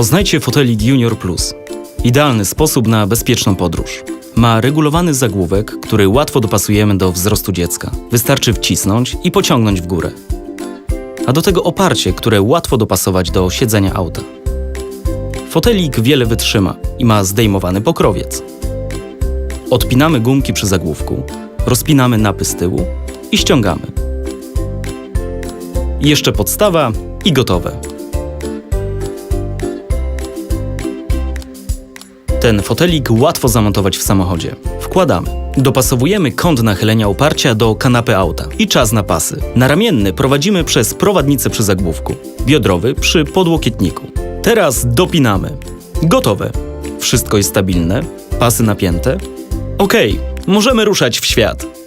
Poznajcie fotelik Junior Plus. Idealny sposób na bezpieczną podróż. Ma regulowany zagłówek, który łatwo dopasujemy do wzrostu dziecka. Wystarczy wcisnąć i pociągnąć w górę. A do tego oparcie, które łatwo dopasować do siedzenia auta. Fotelik wiele wytrzyma i ma zdejmowany pokrowiec. Odpinamy gumki przy zagłówku, rozpinamy napy z tyłu i ściągamy. Jeszcze podstawa i gotowe. Ten fotelik łatwo zamontować w samochodzie. Wkładamy. Dopasowujemy kąt nachylenia oparcia do kanapy auta i czas na pasy. Naramienny prowadzimy przez prowadnicę przy zagłówku, biodrowy przy podłokietniku. Teraz dopinamy. Gotowe. Wszystko jest stabilne, pasy napięte. Okej, możemy ruszać w świat.